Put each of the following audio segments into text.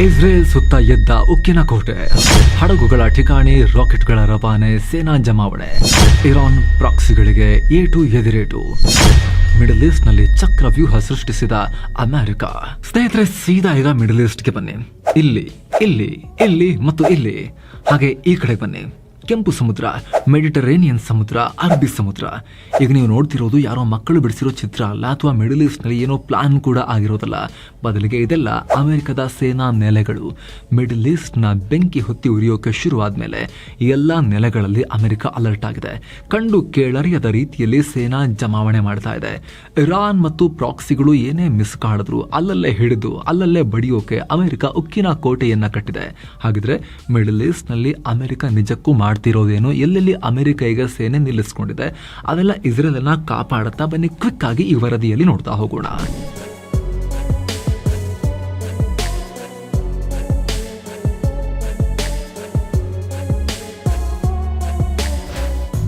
Israel ಸುತ್ತ ಎದ್ದ ಉಕ್ಕಿನ ಕೋಟೆ. ಹಡಗುಗಳ ಠಿಕಾಣಿ ರಾಕೆಟ್ಗಳ ರವಾನೆ ಸೇನಾ ಜಮಾವಣೆ. ಇರಾನ್ ಪ್ರಾಕ್ಸಿಗಳಿಗೆ ಏಟು ಎದಿರೇಟು. ಮಿಡಲ್ ಈಸ್ಟ್ನಲ್ಲಿ ಚಕ್ರವ್ಯೂಹ ಸೃಷ್ಟಿಸಿದ ಅಮೆರಿಕ. ಸ್ನೇಹಿತರೆ, ಸೀದಾ ಈಗ ಮಿಡಲ್ ಈಸ್ಟ್ಗೆ ಬನ್ನಿ. ಇಲ್ಲಿ ಇಲ್ಲಿ ಇಲ್ಲಿ ಮತ್ತು ಇಲ್ಲಿ. ಹಾಗೆ ಈ ಕಡೆ ಬನ್ನಿ. ಕೆಂಪು ಸಮುದ್ರ, ಮೆಡಿಟರೇನಿಯನ್ ಸಮುದ್ರ, ಅರಬ್ಬಿ ಸಮುದ್ರ. ಈಗ ನೀವು ನೋಡ್ತಿರೋದು ಯಾರೋ ಮಕ್ಕಳು ಬಿಡಿಸಿರೋ ಚಿತ್ರ ಅಲ್ಲ ಅಥವಾ ಮಿಡಲ್ ಈಸ್ಟ್ನಲ್ಲಿ ಏನೋ ಪ್ಲಾನ್ ಕೂಡ ಆಗಿರೋದಲ್ಲ. ಬದಲಿಗೆ ಇದೆಲ್ಲ ಅಮೆರಿಕದ ಸೇನಾ ನೆಲೆಗಳು. ಮಿಡಲ್ ಈಸ್ಟ್ನ ಬೆಂಕಿ ಹೊತ್ತಿ ಉರಿಯೋಕೆ ಶುರುವಾದ್ಮೇಲೆ ಈ ಎಲ್ಲ ನೆಲೆಗಳಲ್ಲಿ ಅಮೆರಿಕ ಅಲರ್ಟ್ ಆಗಿದೆ. ಕಂಡು ಕೇಳರಿಯದ ರೀತಿಯಲ್ಲಿ ಸೇನಾ ಜಮಾವಣೆ ಮಾಡ್ತಾ ಇದೆ. ಇರಾನ್ ಮತ್ತು ಪ್ರಾಕ್ಸಿಗಳು ಏನೇ ಮಿಸ್ ಕಾಡಿದ್ರು ಅಲ್ಲಲ್ಲೇ ಹಿಡಿದು, ಅಲ್ಲಲ್ಲೇ ಬಡಿಯೋಕೆ ಅಮೆರಿಕ ಉಕ್ಕಿನ ಕೋಟೆಯನ್ನ ಕಟ್ಟಿದೆ. ಹಾಗಿದ್ರೆ ಮಿಡಲ್ ಈಸ್ಟ್ನಲ್ಲಿ ಅಮೆರಿಕ ನಿಜಕ್ಕೂ ಮಾಡ್ತಿರೋದೇನು? ಎಲ್ಲೆಲ್ಲಿ ಅಮೆರಿಕ ಈಗ ಸೇನೆ ನಿಲ್ಲಿಸ್ಕೊಂಡಿದೆ? ಅದೆಲ್ಲ ಇಸ್ರೇಲ್ ಅನ್ನ ಕಾಪಾಡುತ್ತಾ ಬನ್ನಿ ಕ್ವಿಕ್ ಆಗಿ ಈ ವರದಿಯಲ್ಲಿ ನೋಡ್ತಾ ಹೋಗೋಣ.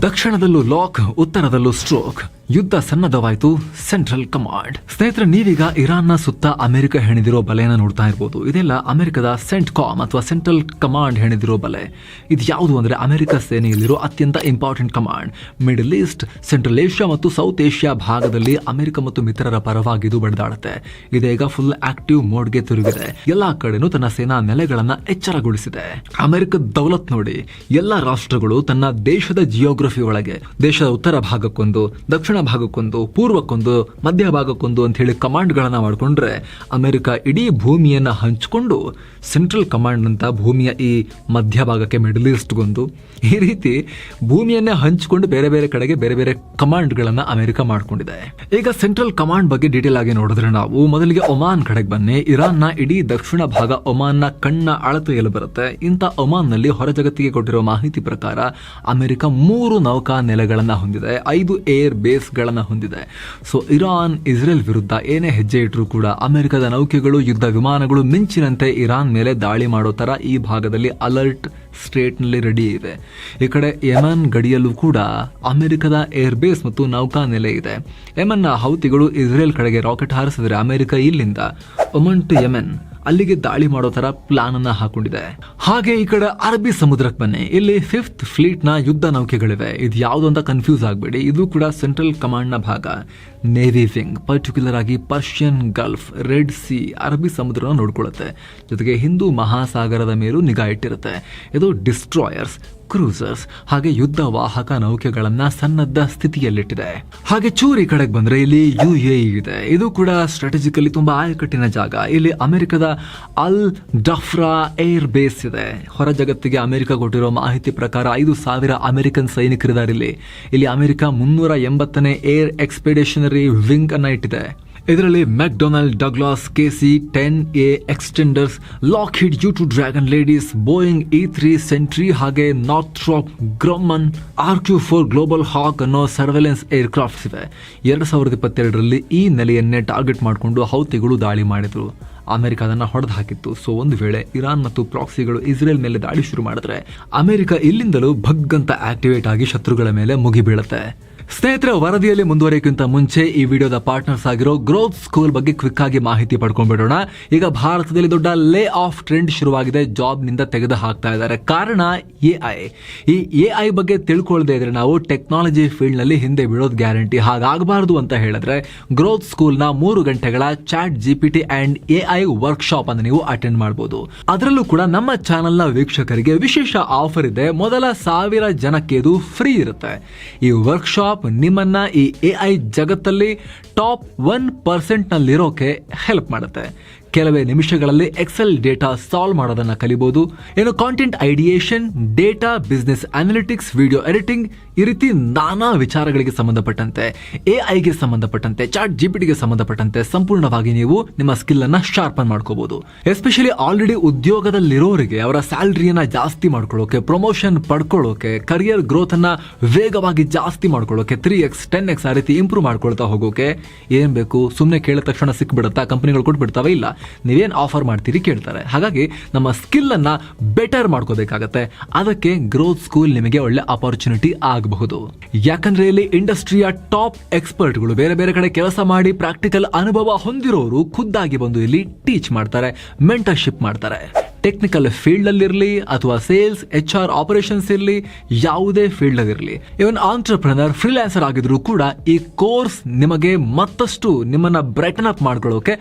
ದಕ್ಷಿಣದಲ್ಲೂ ಲಾಕ್ ಉತ್ತರದಲ್ಲೂ ಸ್ಟ್ರೋಕ್ ಯುದ್ಧ ಸನ್ನದ್ಧವಾಯಿತು ಸೆಂಟ್ರಲ್ ಕಮಾಂಡ್ ಸ್ನೇಹಿತರೆ, ನೀವೀಗ ಇರಾನ್ನ ಸುತ್ತ ಅಮೆರಿಕ ಹೆಣಿದಿರೋ ಬಲೆಯನ್ನು ನೋಡ್ತಾ ಇರ್ಬೋದು. ಇದೆಲ್ಲ ಅಮೆರಿಕದ ಸೆಂಟ್ ಕಾಮ್ ಅಥವಾ ಸೆಂಟ್ರಲ್ ಕಮಾಂಡ್ ಹೆಣಿದಿರೋ ಬಲೆ. ಇದು ಯಾವುದು ಅಂದ್ರೆ ಅಮೆರಿಕ ಸೇನೆಯಲ್ಲಿರೋ ಅತ್ಯಂತ important command Middle East Central Asia ಮತ್ತು ಸೌತ್ ಏಷ್ಯಾ ಭಾಗದಲ್ಲಿ ಅಮೆರಿಕ ಮತ್ತು ಮಿತ್ರರ ಪರವಾಗಿ ಇದು ಬಡಿದಾಡುತ್ತೆ. ಇದೀಗ ಫುಲ್ ಆಕ್ಟಿವ್ ಮೋಡ್ಗೆ ತಿರುಗಿದೆ. ಎಲ್ಲಾ ಕಡೆನೂ ತನ್ನ ಸೇನಾ ನೆಲೆಗಳನ್ನು ಎಚ್ಚರಗೊಳಿಸಿದೆ. ಅಮೆರಿಕದ ದೌಲತ್ ನೋಡಿ, ಎಲ್ಲಾ ರಾಷ್ಟ್ರಗಳು ತನ್ನ ದೇಶದ ಜಿಯೋಗ್ರಫಿ ಒಳಗೆ, ದೇಶದ ಉತ್ತರ ಭಾಗಕ್ಕೊಂದು, ದಕ್ಷಿಣ ಭಾಗಕ್ಕೊಂದು, ಪೂರ್ವಕ್ಕೊಂದು, ಮಧ್ಯ ಭಾಗಕ್ಕೊಂದು ಅಂತ ಹೇಳಿ ಕಮಾಂಡ್ಗಳನ್ನು ಮಾಡಿಕೊಂಡ್ರೆ ಅಮೆರಿಕ ಇಡೀ ಭೂಮಿಯನ್ನ ಹಂಚಿಕೊಂಡು ಸೆಂಟ್ರಲ್ ಕಮಾಂಡ್ ಅಂತ ಭೂಮಿಯ ಈ ಮಧ್ಯ ಭಾಗಕ್ಕೆ ಮಿಡಲ್ ಈಸ್ಟ್ಗೊಂದು ಈ ರೀತಿ ಭೂಮಿಯನ್ನೇ ಹಂಚಿಕೊಂಡು ಬೇರೆ ಬೇರೆ ಕಡೆಗೆ ಬೇರೆ ಬೇರೆ ಕಮಾಂಡ್ಗಳನ್ನು ಅಮೆರಿಕ ಮಾಡ್ಕೊಂಡಿದೆ. ಈಗ ಸೆಂಟ್ರಲ್ ಕಮಾಂಡ್ ಬಗ್ಗೆ ಡೀಟೇಲ್ ಆಗಿ ನೋಡಿದ್ರೆ ನಾವು ಮೊದಲಿಗೆ ಒಮಾನ್ ಕಡೆಗೆ ಬನ್ನಿ. ಇರಾನ್ನ ಇಡೀ ದಕ್ಷಿಣ ಭಾಗ ಒಮಾನ್ನ ಕಣ್ಣ ಅಳತೆಯಲ್ಲಿ ಬರುತ್ತೆ? ಇಂಥ ಒಮಾನ್ನಲ್ಲಿ ಹೊರ ಜಗತ್ತಿಗೆ ಕೊಟ್ಟಿರೋ ಮಾಹಿತಿ ಪ್ರಕಾರ ಅಮೆರಿಕ ಮೂರು ನೌಕಾ ನೆಲೆಗಳನ್ನ ಹೊಂದಿದೆ. ಐದು ಏರ್ ಬೇಸ್ ಗಳನ್ನ ಹೊಂದಿದೆ. ಸೊ ಇರಾನ್, ಇಸ್ರೇಲ್ ವಿರುದ್ಧ ಏನೇ ಹೆಜ್ಜೆ ಇಟ್ಟರೂ ಕೂಡ ಅಮೆರಿಕದ ನೌಕೆಗಳು, ಯುದ್ಧ ವಿಮಾನಗಳು ಮಿಂಚಿನಂತೆ ಇರಾನ್ ಮೇಲೆ ದಾಳಿ ಮಾಡೋ ತರ ಈ ಭಾಗದಲ್ಲಿ ಅಲರ್ಟ್ ಸ್ಟೇಟ್ನಲ್ಲಿ ರೆಡಿ ಇದೆ. ಈ ಕಡೆ ಯಮನ್ ಗಡಿಯಲ್ಲೂ ಕೂಡ ಅಮೆರಿಕದ ಏರ್ ಬೇಸ್ ಮತ್ತು ನೌಕಾ ನೆಲೆ ಇದೆ. ಯಮನ್ನ ಹೌತಿಗಳು ಇಸ್ರೇಲ್ ಕಡೆಗೆ ರಾಕೆಟ್ ಹಾರಿಸಿದರೆ ಅಮೆರಿಕ ಇಲ್ಲಿಂದ ಒಮನ್ ಟು ಯಮನ್ ಅಲ್ಲಿಗೆ ದಾಳಿ ಮಾಡೋ ತರ ಪ್ಲಾನ್ ಅನ್ನ ಹಾಕೊಂಡಿದೆ. ಹಾಗೆ ಈ ಕಡೆ ಅರಬ್ಬಿ ಸಮುದ್ರಕ್ಕೆ ಬನ್ನಿ. ಇಲ್ಲಿ ಫಿಫ್ತ್ ಫ್ಲೀಟ್ನ ಯುದ್ಧ ನೌಕೆಗಳಿವೆ. ಇದು ಯಾವುದು ಅಂತ ಕನ್ಫ್ಯೂಸ್ ಆಗಬೇಡಿ. ಇದು ಕೂಡ ಸೆಂಟ್ರಲ್ ಕಮಾಂಡ್ನ ಭಾಗ. ನೇವಿ ವಿಂಗ್ ಪರ್ಟಿಕ್ಯುಲರ್ ಆಗಿ ಪರ್ಷಿಯನ್ ಗಲ್ಫ್ ರೆಡ್ ಸಿ ಅರಬ್ಬಿ ಸಮುದ್ರನ ನೋಡ್ಕೊಳ್ಳುತ್ತೆ. ಜೊತೆಗೆ ಹಿಂದೂ ಮಹಾಸಾಗರದ ಮೇಲೂ ನಿಗಾ ಇಟ್ಟಿರುತ್ತೆ. ಇದು ಡಿಸ್ಟ್ರಾಯರ್ಸ್ ಕ್ರೂಸರ್ಸ್ ಹಾಗೆ ಯುದ್ಧ ವಾಹಕ ನೌಕೆಗಳನ್ನ ಸನ್ನದ್ಧ ಸ್ಥಿತಿಯಲ್ಲಿಟ್ಟಿದೆ. ಹಾಗೆ ಚೂರಿ ಕಡೆಗೆ ಬಂದ್ರೆ ಇಲ್ಲಿ ಯು ಎ ಇದೆ. ಇದು ಕೂಡ ಸ್ಟ್ರಾಟಜಿಕಲಿ ತುಂಬಾ ಆಯಕಟ್ಟಿನ ಜಾಗ. ಇಲ್ಲಿ ಅಮೆರಿಕದ ಅಲ್ ಡಫ್ರಾ ಏರ್ ಬೇಸ್ ಇದೆ. ಹೊರ ಜಗತ್ತಿಗೆ ಅಮೆರಿಕ ಕೊಟ್ಟಿರೋ ಮಾಹಿತಿ ಪ್ರಕಾರ ಐದು ಸಾವಿರ ಅಮೆರಿಕನ್ ಸೈನಿಕರಿದ್ದಾರೆ ಇಲ್ಲಿ. ಇಲ್ಲಿ ಅಮೆರಿಕ ಮುನ್ನೂರ ಎಂಬತ್ತನೇ ಏರ್ ಎಕ್ಸ್ಪೆಡಿಷನರಿ ವಿಂಗ್ ಅನ್ನ ಇಟ್ಟಿದೆ. ಇದರಲ್ಲಿ McDonnell Douglas, KC, ten A extenders Lockheed U two Dragon ladies, Boeing E three Sentry ಹಾಗೆ Northrop, Grumman R Q four Global Hawk ಅನ್ನೋ ಸರ್ವೆಲೆನ್ಸ್ ಏರ್ಕ್ರಾಫ್ಟ್ಸ್ ಇವೆ. ಎರಡು ಸಾವಿರದ ಇಪ್ಪತ್ತೆರಡರಲ್ಲಿ ಈ ನೆಲೆಯನ್ನೇ ಟಾರ್ಗೆಟ್ ಮಾಡಿಕೊಂಡು ಹೌತಿಗಳು ದಾಳಿ ಮಾಡಿದರು. ಅಮೆರಿಕ ಅದನ್ನು ಹೊಡೆದು ಹಾಕಿತ್ತು. ಸೊ, ಒಂದು ವೇಳೆ ಇರಾನ್ ಮತ್ತು ಪ್ರಾಕ್ಸಿಗಳು ಇಸ್ರೇಲ್ ಮೇಲೆ ದಾಳಿ ಶುರು ಮಾಡಿದ್ರೆ, ಅಮೆರಿಕ ಇಲ್ಲಿಂದಲೂ ಭಗ್ ಅಂತ ಆಕ್ಟಿವೇಟ್ ಆಗಿ ಶತ್ರುಗಳ ಮೇಲೆ ಮುಗಿ ಬೀಳುತ್ತೆ ಸ್ನೇಹಿತರೆ, ವರದಿಯಲ್ಲಿ ಮುಂದುವರಿಯಕ್ಕಿಂತ ಮುಂಚೆ ಈ ವಿಡಿಯೋದ ಪಾರ್ಟ್ನರ್ಸ್ ಆಗಿರೋ ಗ್ರೋತ್ ಸ್ಕೂಲ್ ಬಗ್ಗೆ ಕ್ವಿಕ್ ಆಗಿ ಮಾಹಿತಿ ಪಡ್ಕೊಂಡ್ಬಿಡೋಣ. ಈಗ ಭಾರತದಲ್ಲಿ ದೊಡ್ಡ ಲೇ ಆಫ್ ಟ್ರೆಂಡ್ ಶುರುವಾಗಿದೆ. ಜಾಬ್ನಿಂದ ತೆಗೆದು ಹಾಕ್ತಾ ಇದ್ದಾರೆ. ಕಾರಣ ಎ ಐ ಈ ಎ ಐ ಬಗ್ಗೆ ತಿಳ್ಕೊಳ್ದೇ ಇದ್ರೆ ನಾವು ಟೆಕ್ನಾಲಜಿ ಫೀಲ್ಡ್ನಲ್ಲಿ ಹಿಂದೆ ಬಿಡೋದು ಗ್ಯಾರಂಟಿ ಹಾಗಾಗಬಾರದು ಅಂತ ಹೇಳಿದ್ರೆ ಗ್ರೋತ್ ಸ್ಕೂಲ್ನ ಮೂರು ಗಂಟೆಗಳ chat G P T and A I workshop ಅನ್ನು ನೀವು ಅಟೆಂಡ್ ಮಾಡಬಹುದು ಅದರಲ್ಲೂ ಕೂಡ ನಮ್ಮ ಚಾನೆಲ್ನ ವೀಕ್ಷಕರಿಗೆ ವಿಶೇಷ ಆಫರ್ ಇದೆ. ಮೊದಲ ಸಾವಿರ ಜನಕ್ಕೆ ಇದು ಫ್ರೀ ಇರುತ್ತೆ. ಈ ವರ್ಕ್ಶಾಪ್ ನಿಮ್ಮನ್ನ ಈ ಎ ಜಗತ್ತಲ್ಲಿ ಟಾಪ್ ಒನ್ ಪರ್ಸೆಂಟ್ ನಲ್ಲಿರೋಕೆ ಹೆಲ್ಪ್ ಮಾಡುತ್ತೆ. ಕೆಲವೇ ನಿಮಿಷಗಳಲ್ಲಿ ಎಕ್ಸೆಲ್ ಡೇಟಾ ಸಾಲ್ವ್ ಮಾಡೋದನ್ನ ಕಲಿಬಹುದು ಏನು content ideation data business analytics video editing ಈ ರೀತಿ ನಾನಾ ವಿಚಾರಗಳಿಗೆ ಸಂಬಂಧಪಟ್ಟಂತೆ ಎ ಐಗೆ ಸಂಬಂಧಪಟ್ಟಂತೆ ಚಾಟ್ ಜಿಪಿಟಿಗೆ ಸಂಬಂಧಪಟ್ಟಂತೆ ಸಂಪೂರ್ಣವಾಗಿ ನೀವು ನಿಮ್ಮ ಸ್ಕಿಲ್ ಅನ್ನ ಶಾರ್ಪನ್ ಮಾಡ್ಕೋಬಹುದು ಎಸ್ಪೆಷಲಿ ಆಲ್ರೆಡಿ ಉದ್ಯೋಗದಲ್ಲಿರೋರಿಗೆ, ಅವರ ಸ್ಯಾಲರಿಯನ್ನ ಜಾಸ್ತಿ ಮಾಡ್ಕೊಳ್ಳೋಕೆ ಪ್ರಮೋಷನ್ ಪಡ್ಕೊಳ್ಳೋಕೆ ಕರಿಯರ್ ಗ್ರೋತ್ ಅನ್ನ ವೇಗವಾಗಿ ಜಾಸ್ತಿ ಮಾಡ್ಕೊಳ್ಳೋಕೆ ತ್ರೀ ಎಕ್ಸ್ ಟೆನ್ ಎಕ್ಸ್ ಆ ರೀತಿ ಇಂಪ್ರೂವ್ ಮಾಡ್ಕೊಳ್ತಾ ಹೋಗೋಕೆ ಏನ್ ಬೇಕು? ಸುಮ್ಮನೆ ಕೇಳಿದ ತಕ್ಷಣ ಸಿಕ್ಬಿಡುತ್ತಾ? ಕಂಪನಿಗಳು ಕೊಟ್ಬಿಡ್ತಾವೆ? ಇಲ್ಲ. ನೀವೇನ್ ಆಫರ್ ಮಾಡ್ತೀರಿ ಕೇಳ್ತಾರೆ. ಹಾಗಾಗಿ ನಮ್ಮ ಸ್ಕಿಲ್ಲನ್ನು ಬೆಟರ್ ಮಾಡ್ಕೋಬೇಕಾಗತ್ತೆ. ಅದಕ್ಕೆ ಗ್ರೋತ್ ಸ್ಕೂಲ್ ನಿಮಗೆ ಒಳ್ಳೆ ಅಪರ್ಚುನಿಟಿ ಆಗಬಹುದು. ಯಾಕಂದ್ರೆ ಇಲ್ಲಿ ಇಂಡಸ್ಟ್ರಿಯ ಟಾಪ್ ಎಕ್ಸ್ಪರ್ಟ್ಗಳು ಬೇರೆ ಬೇರೆ ಕಡೆ ಕೆಲಸ ಮಾಡಿ ಪ್ರಾಕ್ಟಿಕಲ್ ಅನುಭವ ಹೊಂದಿರೋರು ಖುದ್ದಾಗಿ ಬಂದು ಇಲ್ಲಿ ಟೀಚ್ ಮಾಡ್ತಾರೆ ಮೆಂಟರ್ಶಿಪ್ ಮಾಡ್ತಾರೆ. ಟೆಕ್ನಿಕಲ್ ಫೀಲ್ಡ್ ಅಲ್ಲಿರಲಿ ಅಥವಾ ಸೇಲ್ಸ್ ಎಚ್ ಆರ್ ಆಪರೇಷನ್ಸ್ ಇರಲಿ, ಯಾವುದೇ ಫೀಲ್ಡ್ ಅಲ್ಲಿರಲಿ ಇವನ್ ಆಂಟ್ರಪ್ರನರ್ ಫ್ರೀಲ್ಯಾನ್ಸರ್ ಆಗಿದ್ರು ಕೂಡ ಈ ಕೋರ್ಸ್ ನಿಮಗೆ ಮತ್ತಷ್ಟು ನಿಮ್ಮನ್ನ ಬ್ರೈಟನ್ ಅಪ್ ಮಾಡ್ಕೊಳ್ಳೋಕೆ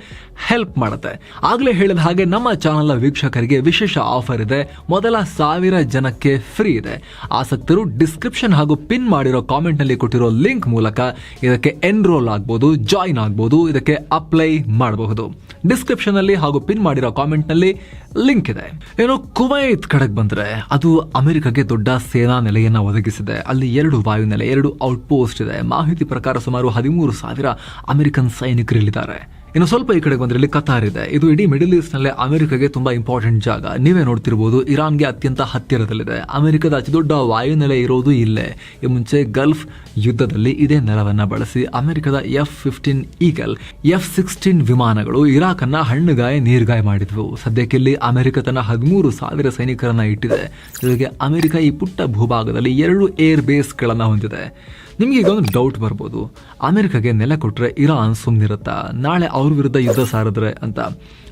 ಹೆಲ್ಪ್ ಮಾಡುತ್ತೆ. ಆಗ್ಲೇ ಹೇಳಿದ ಹಾಗೆ ನಮ್ಮ ಚಾನೆಲ್ ವೀಕ್ಷಕರಿಗೆ ವಿಶೇಷ ಆಫರ್ ಇದೆ. ಮೊದಲ ಸಾವಿರ ಜನಕ್ಕೆ ಫ್ರೀ ಇದೆ. ಆಸಕ್ತರು ಡಿಸ್ಕ್ರಿಪ್ಷನ್ ಹಾಗೂ ಪಿನ್ ಮಾಡಿರೋ ಕಾಮೆಂಟ್ನಲ್ಲಿ ಕೊಟ್ಟಿರೋ ಲಿಂಕ್ ಮೂಲಕ ಇದಕ್ಕೆ ಎನ್ರೋಲ್ ಆಗ್ಬೋದು ಜಾಯಿನ್ ಆಗ್ಬೋದು, ಇದಕ್ಕೆ ಅಪ್ಲೈ ಮಾಡಬಹುದು. ಡಿಸ್ಕ್ರಿಪ್ಷನ್ ಅಲ್ಲಿ ಹಾಗೂ ಪಿನ್ ಮಾಡಿರೋ ಕಾಮೆಂಟ್ನಲ್ಲಿ ಲಿಂಕ್ ಇದೆ. ಏನೋ ಕುವೈತ್ ಕಡೆಗೆ ಬಂದ್ರೆ, ಅದು ಅಮೆರಿಕಗೆ ದೊಡ್ಡ ಸೇನಾ ನೆಲೆಯನ್ನ ಒದಗಿಸಿದೆ. ಅಲ್ಲಿ ಎರಡು ವಾಯುನೆಲೆ ಎರಡು ಔಟ್ ಪೋಸ್ಟ್ ಇದೆ. ಮಾಹಿತಿ ಪ್ರಕಾರ ಸುಮಾರು ಹದಿಮೂರು ಸಾವಿರ ಅಮೆರಿಕನ್ ಸೈನಿಕರಿಲ್ಲಿದ್ದಾರೆ. ಇನ್ನು ಸ್ವಲ್ಪ ಈ ಕಡೆ ಬಂದ್ರೆ ಇಲ್ಲಿ ಕತಾರ್ ಇದೆ. ಇದು ಇಡೀ ಮಿಡಲ್ ಈಸ್ಟ್ನಲ್ಲಿ ಅಮೆರಿಕಗೆ ತುಂಬಾ ಇಂಪಾರ್ಟೆಂಟ್ ಜಾಗ. ನೀವೇ ನೋಡ್ತಿರ್ಬೋದು ಇರಾನ್ಗೆ ಅತ್ಯಂತ ಹತ್ತಿರದಲ್ಲಿದೆ. ಅಮೆರಿಕದ ಅತಿ ದೊಡ್ಡ ವಾಯುನೆಲೆ ಇರೋದು ಇಲ್ಲೇ. ಈ ಮುಂಚೆ ಗಲ್ಫ್ ಯುದ್ಧದಲ್ಲಿ ಇದೇ ನೆಲವನ್ನ ಬಳಸಿ ಅಮೆರಿಕದ F fifteen Eagle F sixteen ವಿಮಾನಗಳು ಇರಾಕ್ ಅನ್ನ ಹಣ್ಣುಗಾಯ, ನೀರ್ಗಾಯ ಮಾಡಿದ್ವು. ಸದ್ಯಕ್ಕೆ ಇಲ್ಲಿ ಅಮೆರಿಕ ತನ್ನ ಹದಿಮೂರು ಸಾವಿರ ಸೈನಿಕರನ್ನ ಇಟ್ಟಿದೆ. ಜೊತೆಗೆ ಅಮೆರಿಕ ಈ ಪುಟ್ಟ ಭೂಭಾಗದಲ್ಲಿ ಎರಡು ಏರ್ ಬೇಸ್ಗಳನ್ನು ಹೊಂದಿದೆ. ನಿಮ್ಗೆ ಒಂದು ಡೌಟ್ ಬರ್ಬೋದು. ಅಮೆರಿಕಾಗೆ ನೆಲೆ ಕೊಟ್ಟರೆ ಇರಾನ್ ಸುಮ್ಮನಿರುತ್ತಾ ನಾಳೆ ಅವ್ರ ವಿರುದ್ಧ ಯುದ್ಧ ಸಾರಿದ್ರೆ ಅಂತ.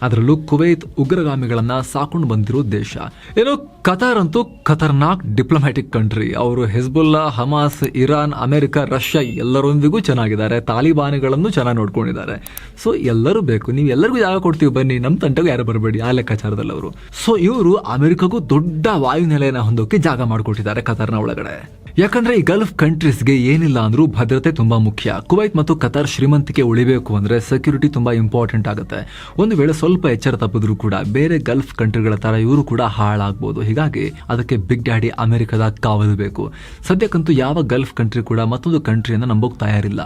ಅದರಲ್ಲೂ ಕುವೈತ್ ಉಗ್ರಗಾಮಿಗಳನ್ನು ಸಾಕೊಂಡು ಬಂದಿರೋ ದೇಶ. ಏನೋ ಕತಾರ್ ಅಂತೂ ಖತರ್ನಾಕ್ ಡಿಪ್ಲೊಮ್ಯಾಟಿಕ್ ಕಂಟ್ರಿ ಅವರು Hezbollah, Hamas, Iran, America, Russia ಎಲ್ಲರೊಂದಿಗೂ ಚೆನ್ನಾಗಿದ್ದಾರೆ. ತಾಲಿಬಾನಿಗಳನ್ನು ಚೆನ್ನಾಗಿ ನೋಡ್ಕೊಂಡಿದ್ದಾರೆ. ಸೊ ಎಲ್ಲರೂ ಬೇಕು. ನೀವು ಎಲ್ಲರಿಗೂ ಜಾಗ ಕೊಡ್ತೀವಿ ಬನ್ನಿ. ನಮ್ಮ ತಂಟೆಗೂ ಯಾರು ಬರಬೇಡಿ. ಆ ಲೆಕ್ಕಾಚಾರದಲ್ಲಿ ಅವರು ಸೊ ಇವರು ಅಮೆರಿಕಗೂ ದೊಡ್ಡ ವಾಯುನೆಲೆಯನ್ನು ಹೊಂದೋಕೆ ಜಾಗ ಮಾಡಿಕೊಟ್ಟಿದ್ದಾರೆ ಕತಾರ್ನ ಒಳಗಡೆ. ಯಾಕಂದ್ರೆ ಈ ಗಲ್ಫ್ ಕಂಟ್ರೀಸ್ಗೆ ಏನಿಲ್ಲ ಅಂದ್ರೂ ಭದ್ರತೆ ತುಂಬಾ ಮುಖ್ಯ. ಕುವೈತ್ ಮತ್ತು ಕತಾರ್ ಶ್ರೀಮಂತಿಕೆ ಉಳಿಬೇಕು ಅಂದ್ರೆ ಸೆಕ್ಯೂರಿಟಿ ತುಂಬಾ ಇಂಪಾರ್ಟೆಂಟ್ ಆಗುತ್ತೆ. ಒಂದು ವೇಳೆ ಸ್ವಲ್ಪ ಎಚ್ಚರ ತಪ್ಪಿದ್ರು ಕೂಡ ಬೇರೆ ಗಲ್ಫ್ ಕಂಟ್ರಿಗಳ ತರ ಇವರು ಕೂಡ ಹಾಳಾಗ್ಬೋದು. ಹೀಗಾಗಿ ಅದಕ್ಕೆ ಬಿಗ್ ಡ್ಯಾಡಿ ಅಮೆರಿಕದ ಕಾವಲು ಬೇಕು. ಸದ್ಯಕ್ಕಂತೂ ಯಾವ ಗಲ್ಫ್ ಕಂಟ್ರಿ ಕೂಡ ಮತ್ತೊಂದು ಕಂಟ್ರಿಯನ್ನು ನಂಬೋಕ್ ತಯಾರಿಲ್ಲ.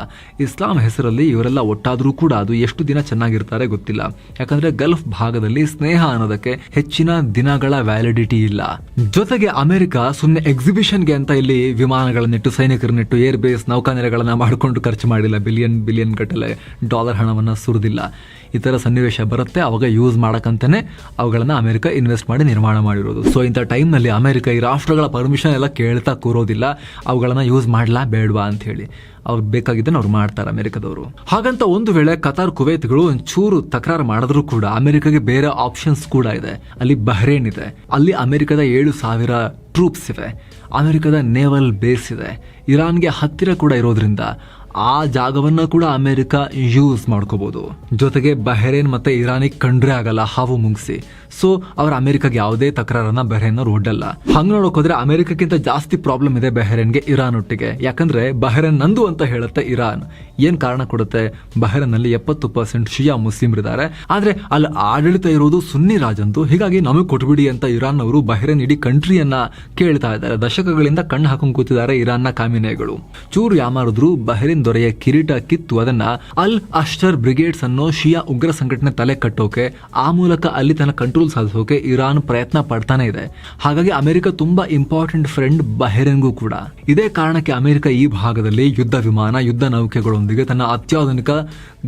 ಇಸ್ಲಾಂ ಹೆಸರಲ್ಲಿ ಇವರೆಲ್ಲ ಒಟ್ಟಾದ್ರೂ ಕೂಡ ಅದು ಎಷ್ಟು ದಿನ ಚೆನ್ನಾಗಿರ್ತಾರೆ ಗೊತ್ತಿಲ್ಲ. ಯಾಕಂದ್ರೆ ಗಲ್ಫ್ ಭಾಗದಲ್ಲಿ ಸ್ನೇಹ ಅನ್ನೋದಕ್ಕೆ ಹೆಚ್ಚಿನ ದಿನಗಳ ವ್ಯಾಲಿಡಿಟಿ ಇಲ್ಲ. ಜೊತೆಗೆ ಅಮೆರಿಕ ಸುಮ್ಮನೆ ಎಕ್ಸಿಬಿಷನ್ಗೆ ಅಂತ ಇಲ್ಲಿ ವಿಮಾನಗಳನ್ನಿಟ್ಟು, ಸೈನಿಕರನ್ನಿಟ್ಟು ಏರ್ ಬೇಸ್ ನೌಕಾನೆಲೆಗಳನ್ನ ಮಾಡಿಕೊಂಡು ಖರ್ಚು ಮಾಡಿಲ್ಲ. ಬಿಲಿಯನ್ ಬಿಲಿಯನ್ ಗಟ್ಟಲೆ ಡಾಲರ್ ಹಣವನ್ನ ಸುರಿದಿಲ್ಲ. ಈ ಥರ ಸನ್ನಿವೇಶ ಬರುತ್ತೆ. ಅವಾಗ ಯೂಸ್ ಮಾಡೋಕ್ಕಂತಲೇ ಅವುಗಳನ್ನು ಅಮೆರಿಕ ಇನ್ವೆಸ್ಟ್ ಮಾಡಿ ನಿರ್ಮಾಣ ಮಾಡಿರೋದು. ಸೊ ಇಂಥ ಟೈಮ್ನಲ್ಲಿ ಅಮೆರಿಕ ಈ ರಾಷ್ಟ್ರಗಳ ಪರ್ಮಿಷನ್ ಎಲ್ಲ ಕೇಳ್ತಾ ಕೂರೋದಿಲ್ಲ. ಅವುಗಳನ್ನು ಯೂಸ್ ಮಾಡ್ಲಾ ಬೇಡವಾ ಅಂತ ಹೇಳಿ ಅವ್ರಿಗೆ ಬೇಕಾಗಿದ್ದನ್ನು ಅವ್ರು ಮಾಡ್ತಾರೆ ಅಮೆರಿಕದವರು. ಹಾಗಂತ ಒಂದು ವೇಳೆ ಕತಾರ್, ಕುವೈತ್ಗಳು ಒಂಚೂರು ತಕರಾರು ಮಾಡಿದ್ರು ಕೂಡ ಅಮೆರಿಕಗೆ ಬೇರೆ ಆಪ್ಷನ್ಸ್ ಕೂಡ ಇದೆ. ಅಲ್ಲಿ ಬಹ್ರೇನ್ ಇದೆ. ಅಲ್ಲಿ ಅಮೆರಿಕದ ಏಳು ಸಾವಿರ ಟ್ರೂಪ್ಸ್ ಇವೆ. ಅಮೆರಿಕದ ನೇವಲ್ ಬೇಸ್ ಇದೆ. ಇರಾನ್ಗೆ ಹತ್ತಿರ ಕೂಡ ಇರೋದ್ರಿಂದ ಆ ಜಾಗವನ್ನ ಕೂಡ ಅಮೆರಿಕ ಯೂಸ್ ಮಾಡ್ಕೋಬಹುದು ಜೊತೆಗೆ ಬಹರೇನ್ ಮತ್ತೆ ಇರಾನಿಗೆ ಕಂಡ್ರೆ ಆಗಲ್ಲ, ಹಾವು ಮುಗಿಸಿ. ಸೊ ಅವ್ರ ಅಮೆರಿಕಾಗೆ ಯಾವುದೇ ತಕರಾರನ್ನ ಬಹರೇನ್ ಅವ್ರು ಒಡ್ಡಲ್ಲ ಹಂಗ್ ನೋಡೋಕೋದ್ರೆ ಅಮೆರಿಕಕ್ಕಿಂತ ಜಾಸ್ತಿ ಪ್ರಾಬ್ಲಮ್ ಇದೆ ಬಹರೇನ್ಗೆ ಇರಾನ್ ಒಟ್ಟಿಗೆ. ಯಾಕಂದ್ರೆ ಬಹರೇನ್ ನಂದು ಅಂತ ಹೇಳುತ್ತೆ ಇರಾನ್. ಏನ್ ಕಾರಣ ಕೊಡುತ್ತೆ? ಬಹರೇನ್ನಲ್ಲಿ ಎಪ್ಪತ್ತು ಪರ್ಸೆಂಟ್ ಶಿಯಾ ಮುಸ್ಲಿಮ್ರಿದ್ದಾರೆ. ಆದ್ರೆ ಅಲ್ಲಿ ಆಡಳಿತ ಇರೋದು ಸುನ್ನಿ ರಾಜಂತು ಹೀಗಾಗಿ ನಮಗೆ ಕೊಟ್ಬಿಡಿ ಅಂತ ಇರಾನ್ ಅವರು ಬಹರೇನ್ ಇಡೀ ಕಂಟ್ರಿಯನ್ನ ಕೇಳ್ತಾ ಇದ್ದಾರೆ. ದಶಕಗಳಿಂದ ಕಣ್ಣು ಹಾಕೊಂಡ್ ಕೂತಿದ್ದಾರೆ ಇರಾನ್ನ ಕಾಮಿನೆಗಳು ಚೂರು ಯಾಮಾರಿದ್ರು ಬಹರೇನ್ ದೊರೆಯ ಕಿರೀಟ ಕಿತ್ತು ಅದನ್ನ ಅಲ್ ಅಷ್ಟರ್ ಬ್ರಿಗೇಡ್ಸ್ ಅನ್ನೋ ಶಿಯಾ ಉಗ್ರ ಸಂಘಟನೆ ತಲೆ ಕಟ್ಟೋಕೆ, ಆ ಮೂಲಕ ಅಲ್ಲಿ ತನ್ನ ಕಂಟ್ರೋಲ್ ಸಾಧಿಸೋಕೆ ಇರಾನ್ ಪ್ರಯತ್ನ ಪಡ್ತಾನೆ ಇದೆ. ಹಾಗಾಗಿ ಅಮೆರಿಕ ತುಂಬಾ ಇಂಪಾರ್ಟೆಂಟ್ ಫ್ರೆಂಡ್ ಬಹರೇನ್ಗೂ ಕೂಡ. ಇದೇ ಕಾರಣಕ್ಕೆ ಅಮೆರಿಕ ಈ ಭಾಗದಲ್ಲಿ ಯುದ್ಧ ವಿಮಾನ, ಯುದ್ಧ ನೌಕೆಗಳೊಂದಿಗೆ ತನ್ನ ಅತ್ಯಾಧುನಿಕ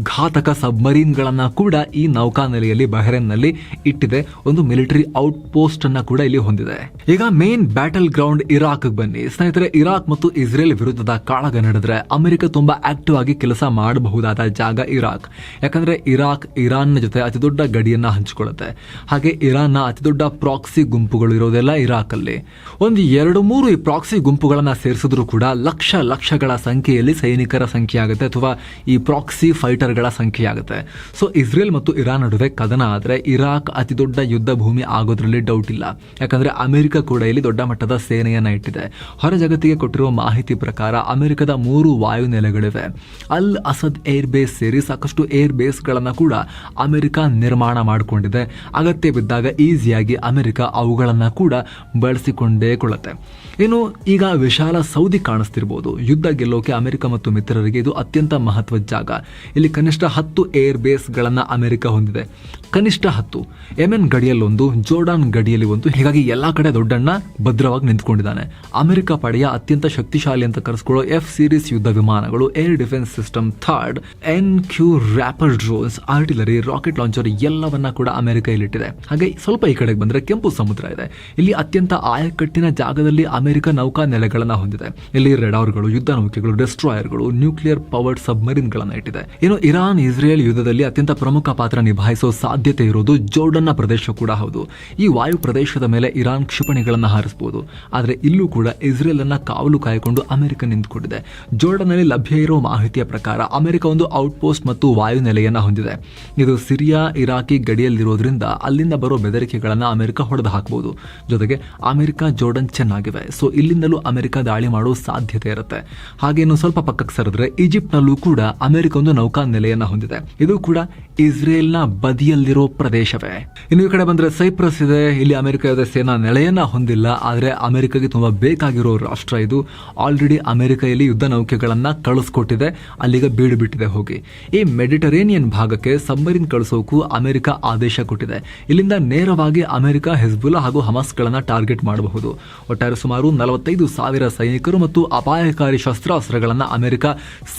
ಘಾತಕ ಸಬ್ಮರೀನ್ ಗಳನ್ನ ಕೂಡ ಈ ನೌಕಾ ನೆಲೆಯಲ್ಲಿ ಬಹರೇನ್ನಲ್ಲಿ ಇಟ್ಟಿದೆ. ಒಂದು ಮಿಲಿಟರಿ ಔಟ್ ಪೋಸ್ಟ್ ಅನ್ನ ಕೂಡ ಇಲ್ಲಿ ಹೊಂದಿದೆ. ಈಗ ಮೇನ್ ಬ್ಯಾಟಲ್ ಗ್ರೌಂಡ್ ಇರಾಕ್ ಬನ್ನಿ. ಸ್ನೇಹಿತರೆ, ಇರಾಕ್ ಮತ್ತು ಇಸ್ರೇಲ್ ವಿರುದ್ಧದ ಕಾಳಗ ನಡೆದ್ರೆ ಅಮೆರಿಕ ತುಂಬಾ ಆಕ್ಟಿವ್ ಆಗಿ ಕೆಲಸ ಮಾಡಬಹುದಾದ ಜಾಗ ಇರಾಕ್. ಯಾಕಂದ್ರೆ ಇರಾಕ್, ಇರಾನ್ನ ಜೊತೆ ಅತಿ ದೊಡ್ಡ ಗಡಿಯನ್ನ ಹಂಚಿಕೊಳ್ಳುತ್ತೆ. ಹಾಗೆ ಇರಾನ್ನ ಅತಿ ದೊಡ್ಡ ಪ್ರಾಕ್ಸಿ ಗುಂಪುಗಳು ಇರೋದೆಲ್ಲ ಇರಾಕಲ್ಲಿ. ಒಂದು ಎರಡು ಮೂರು ಈ ಪ್ರಾಕ್ಸಿ ಗುಂಪುಗಳನ್ನ ಸೇರಿಸಿದ್ರು ಕೂಡ ಲಕ್ಷ ಲಕ್ಷಗಳ ಸಂಖ್ಯೆಯಲ್ಲಿ ಸೈನಿಕರ ಸಂಖ್ಯೆ ಆಗುತ್ತೆ ಅಥವಾ ಈ ಪ್ರಾಕ್ಸಿ ಫೈಟರ್ಗಳ ಸಂಖ್ಯೆ ಆಗುತ್ತೆ ಸೊ, ಇಸ್ರೇಲ್ ಮತ್ತು ಇರಾನ್ ನಡುವೆ ಕದನ ಆದ್ರೆ ಇರಾಕ್ ಅತಿ ದೊಡ್ಡ ಯುದ್ಧ ಭೂಮಿ ಆಗೋದ್ರಲ್ಲಿ ಡೌಟ್ ಇಲ್ಲ. ಯಾಕಂದ್ರೆ ಅಮೆರಿಕ ಕೂಡ ಇಲ್ಲಿ ದೊಡ್ಡ ಮಟ್ಟದ ಸೇನೆಯನ್ನ ಇಟ್ಟಿದೆ. ಹೊರ ಜಗತ್ತಿಗೆ ಕೊಟ್ಟಿರುವ ಮಾಹಿತಿ ಪ್ರಕಾರ ಅಮೆರಿಕದ ಮೂರು ವಾಯುನೆಲೆಗಳಿವೆ ಅಲ್ ಅಸದ್ ಏರ್ ಬೇಸ್ ಸೇರಿ ಸಾಕಷ್ಟು ಏರ್ ಬೇಸ್ಗಳನ್ನು ಕೂಡ ಅಮೆರಿಕ ನಿರ್ಮಾಣ ಮಾಡಿಕೊಂಡಿದೆ. ಅಗತ್ಯ ಬಿದ್ದಾಗ ಈಸಿಯಾಗಿ ಅಮೆರಿಕ ಅವುಗಳನ್ನು ಕೂಡ ಬಳಸಿಕೊಂಡೇ ಕೊಳ್ಳುತ್ತೆ. ಇನ್ನು ಈಗ ವಿಶಾಲ ಸೌದಿ ಕಾಣಿಸ್ತಿರ್ಬೋದು. ಯುದ್ಧ ಗೆಲ್ಲೋಕೆ ಅಮೆರಿಕ ಮತ್ತು ಮಿತ್ರರಿಗೆ ಇದು ಅತ್ಯಂತ ಮಹತ್ವದ ಜಾಗ. ಇಲ್ಲಿ ಕನಿಷ್ಠ ಹತ್ತು ಏರ್ ಬೇಸ್ಗಳನ್ನು ಅಮೆರಿಕ ಹೊಂದಿದೆ. ಕನಿಷ್ಠ ಹತ್ತು. ಯೆಮೆನ್ ಗಡಿಯಲ್ಲೊಂದು, ಜೋರ್ಡಾನ್ ಗಡಿಯಲ್ಲಿ ಒಂದು. ಹೀಗಾಗಿ ಎಲ್ಲಾ ಕಡೆ ದೊಡ್ಡಣ್ಣ ಭದ್ರವಾಗಿ ನಿಂತ್ಕೊಂಡಿದ್ದಾನೆ. ಅಮೆರಿಕ ಪಡೆಯ ಅತ್ಯಂತ ಶಕ್ತಿಶಾಲಿ ಅಂತ ಕರೆಸ್ಕೊಳ್ಳೋ ಎಫ್ ಸೀರೀಸ್ ಯುದ್ಧ ವಿಮಾನಗಳು ಕ್ಷಿಪಣಿಗಳು air defence system third N Q reaper drones artillery rocket launcher ಎಲ್ಲವನ್ನ ಕೂಡ ಅಮೆರಿಕ ಇಲ್ಲಿಟ್ಟಿದೆ ಹಾಗೆ ಸ್ವಲ್ಪ ಈ ಕಡೆಗೆ ಬಂದ್ರೆ ಕೆಂಪು ಸಮುದ್ರ ಇದೆ. ಇಲ್ಲಿ ಅತ್ಯಂತ ಆಯಕಟ್ಟಿನ ಜಾಗದಲ್ಲಿ ಅಮೆರಿಕ ನೌಕಾ ನೆಲೆಗಳನ್ನ ಹೊಂದಿದೆ. ಇಲ್ಲಿ ರೆಡಾರ್ಗಳು ಯುದ್ಧ ನೌಕೆಗಳು ಡಿಸ್ಟ್ರಾಯರ್ಗಳು, ನ್ಯೂಕ್ಲಿಯರ್ ಪವರ್ಡ್ ಸಬ್ಮರೀನ್ ಗಳನ್ನ ಇಟ್ಟಿದೆ. ಇನ್ನು ಇರಾನ್, ಇಸ್ರೇಲ್ ಯುದ್ಧದಲ್ಲಿ ಅತ್ಯಂತ ಪ್ರಮುಖ ಪಾತ್ರ ನಿಭಾಯಿಸೋ ಸಾಧ್ಯತೆ ಇರೋದು ಜೋರ್ಡನ್ನ ಪ್ರದೇಶ ಕೂಡ ಹೌದು. ಈ ವಾಯು ಪ್ರದೇಶದ ಮೇಲೆ ಇರಾನ್ ಕ್ಷಿಪಣಿಗಳನ್ನ ಹಾರಿಸಬಹುದು ಆದರೆ ಇಲ್ಲೂ ಕೂಡ ಇಸ್ರೇಲ್ ಅನ್ನ ಕಾವಲು ಕಾಯ್ಕೊಂಡು ಅಮೆರಿಕ ನಿಂತುಕೊಂಡಿದೆ. ಜೋರ್ಡನ್ನಲ್ಲಿ ಲಭ್ಯ ಇರೋ ಮಾಹಿತಿಯ ಪ್ರಕಾರ ಅಮೆರಿಕ ಒಂದು ಔಟ್ಪೋಸ್ಟ್ ಮತ್ತು ವಾಯು ನೆಲೆಯನ್ನ ಹೊಂದಿದೆ. ಇದು ಸಿರಿಯಾ, ಇರಾಕಿ ಗಡಿಯಲ್ಲಿರೋದ್ರಿಂದ ಅಲ್ಲಿಂದ ಬರೋ ಬೆದರಿಕೆಗಳನ್ನು ಅಮೆರಿಕ ಹೊಡೆದು ಹಾಕಬಹುದು ಜೊತೆಗೆ ಅಮೆರಿಕ ಜೋರ್ಡನ್ ಚೆನ್ನಾಗಿವೆ. ಸೊ, ಇಲ್ಲಿಂದಲೂ ಅಮೆರಿಕ ದಾಳಿ ಮಾಡೋ ಸಾಧ್ಯತೆ ಇರುತ್ತೆ. ಹಾಗೆ ಇನ್ನು ಸ್ವಲ್ಪ ಪಕ್ಕಕ್ಕೆ ಸರಿದ್ರೆ ಈಜಿಪ್ಟ್ನಲ್ಲೂ ಕೂಡ ಅಮೆರಿಕ ಒಂದು ನೌಕಾ ನೆಲೆಯನ್ನು ಹೊಂದಿದೆ. ಇದು ಕೂಡ ಇಸ್ರೇಲ್ನ ಬದಿಯಲ್ಲಿರೋ ಪ್ರದೇಶವೇ. ಇನ್ನು ಈ ಕಡೆ ಬಂದ್ರೆ ಸೈಪ್ರಸ್ ಇದೆ. ಇಲ್ಲಿ ಅಮೆರಿಕದ ಸೇನಾ ನೆಲೆಯನ್ನ ಹೊಂದಿಲ್ಲ. ಆದರೆ ಅಮೆರಿಕಗೆ ತುಂಬಾ ಬೇಕಾಗಿರೋ ರಾಷ್ಟ್ರ ಇದು. ಆಲ್ರೆಡಿ ಅಮೆರಿಕ ಇಲ್ಲಿ ಯುದ್ಧ ನೌಕೆಗಳನ್ನ ಕಳಿಸ್ಕೊಟ್ಟಿದೆ, ಅಲ್ಲಿಗೆ ಬೀಡು ಬಿಟ್ಟಿದೆ ಹೋಗಿ. ಈ ಮೆಡಿಟರೇನಿಯನ್ ಭಾಗಕ್ಕೆ ಸಬ್ಮರಿನ್ ಕಳಿಸೋಕು ಅಮೆರಿಕ ಆದೇಶ ಕೊಟ್ಟಿದೆ. ಇಲ್ಲಿಂದ ನೇರವಾಗಿ ಅಮೆರಿಕ, ಹೆಜ್ಬುಲ್ಲಾ ಹಾಗೂ ಹಮಾಸ್ಗಳನ್ನು ಟಾರ್ಗೆಟ್ ಮಾಡಬಹುದು. ಒಟ್ಟಾರೆ ಸುಮಾರು ನಲವತ್ತೈದು ಸಾವಿರ ಸೈನಿಕರು ಮತ್ತು ಅಪಾಯಕಾರಿ ಶಸ್ತ್ರಾಸ್ತ್ರಗಳನ್ನು ಅಮೆರಿಕ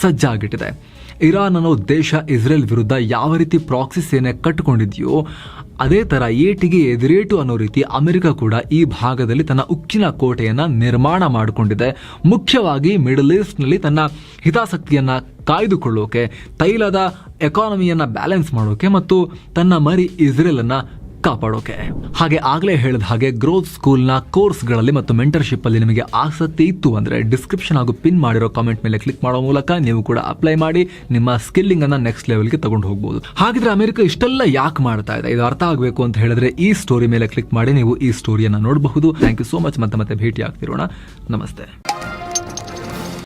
ಸಜ್ಜಾಗಿಟ್ಟಿದೆ. ಇರಾನ್ ಅನ್ನೋ ದೇಶ ಇಸ್ರೇಲ್ ವಿರುದ್ಧ ಯಾವ ರೀತಿ ಪ್ರಾಕ್ಸಿ ಸೇನೆ ಕಟ್ಟಿಕೊಂಡಿದೆಯೋ ಅದೇ ತರ ಏಟಿಗೆ ಎದುರೇಟು ಅನ್ನೋ ರೀತಿ ಅಮೆರಿಕ ಕೂಡ ಈ ಭಾಗದಲ್ಲಿ ತನ್ನ ಉಕ್ಕಿನ ಕೋಟೆಯನ್ನ ನಿರ್ಮಾಣ ಮಾಡಿಕೊಂಡಿದೆ. ಮುಖ್ಯವಾಗಿ ಮಿಡಲ್ ಈಸ್ಟ್ನಲ್ಲಿ ತನ್ನ ಹಿತಾಸಕ್ತಿಯನ್ನ ಕಾಯ್ದುಕೊಳ್ಳೋಕೆ, ತೈಲದ ಎಕಾನಮಿಯನ್ನ ಬ್ಯಾಲೆನ್ಸ್ ಮಾಡೋಕೆ ಮತ್ತು ತನ್ನ ಮರಿ ಇಸ್ರೇಲ್ ಅನ್ನ ಕಾಪಾಡೋಕೆ ಹಾಗೆ ಆಗ್ಲೇ ಹೇಳಿದ ಹಾಗೆ ಗ್ರೋತ್ ಸ್ಕೂಲ್ನ ಕೋರ್ಸ್ಗಳಲ್ಲಿ ಮತ್ತು ಮೆಂಟರ್ಶಿಪ್ ಅಲ್ಲಿ ನಿಮಗೆ ಆಸಕ್ತಿ ಇತ್ತು ಅಂದ್ರೆ ಡಿಸ್ಕ್ರಿಪ್ಷನ್ ಹಾಗೂ ಪಿನ್ ಮಾಡಿರೋ ಕಾಮೆಂಟ್ ಮೇಲೆ ಕ್ಲಿಕ್ ಮಾಡೋ ಮೂಲಕ ನೀವು ಕೂಡ ಅಪ್ಲೈ ಮಾಡಿ, ನಿಮ್ಮ ಸ್ಕಿಲ್ಲಿಂಗ್ ಅನ್ನ ನೆಕ್ಸ್ಟ್ ಲೆವೆಲ್ಗೆ ತಗೊಂಡು ಹೋಗ್ಬೋದು. ಹಾಗಿದ್ರೆ ಅಮೆರಿಕ ಇಷ್ಟೆಲ್ಲ ಯಾಕೆ ಮಾಡ್ತಾ ಇದೆ? ಇದು ಅರ್ಥ ಆಗಬೇಕು ಅಂತ ಹೇಳಿದ್ರೆ ಈ ಸ್ಟೋರಿ ಮೇಲೆ ಕ್ಲಿಕ್ ಮಾಡಿ ನೀವು ಈ ಸ್ಟೋರಿಯನ್ನ ನೋಡಬಹುದು. ಥ್ಯಾಂಕ್ ಯು ಸೋ ಮಚ್ ಮತ್ತೆ ಮತ್ತೆ ಭೇಟಿ ಆಗ್ತಿರೋಣ ನಮಸ್ತೆ.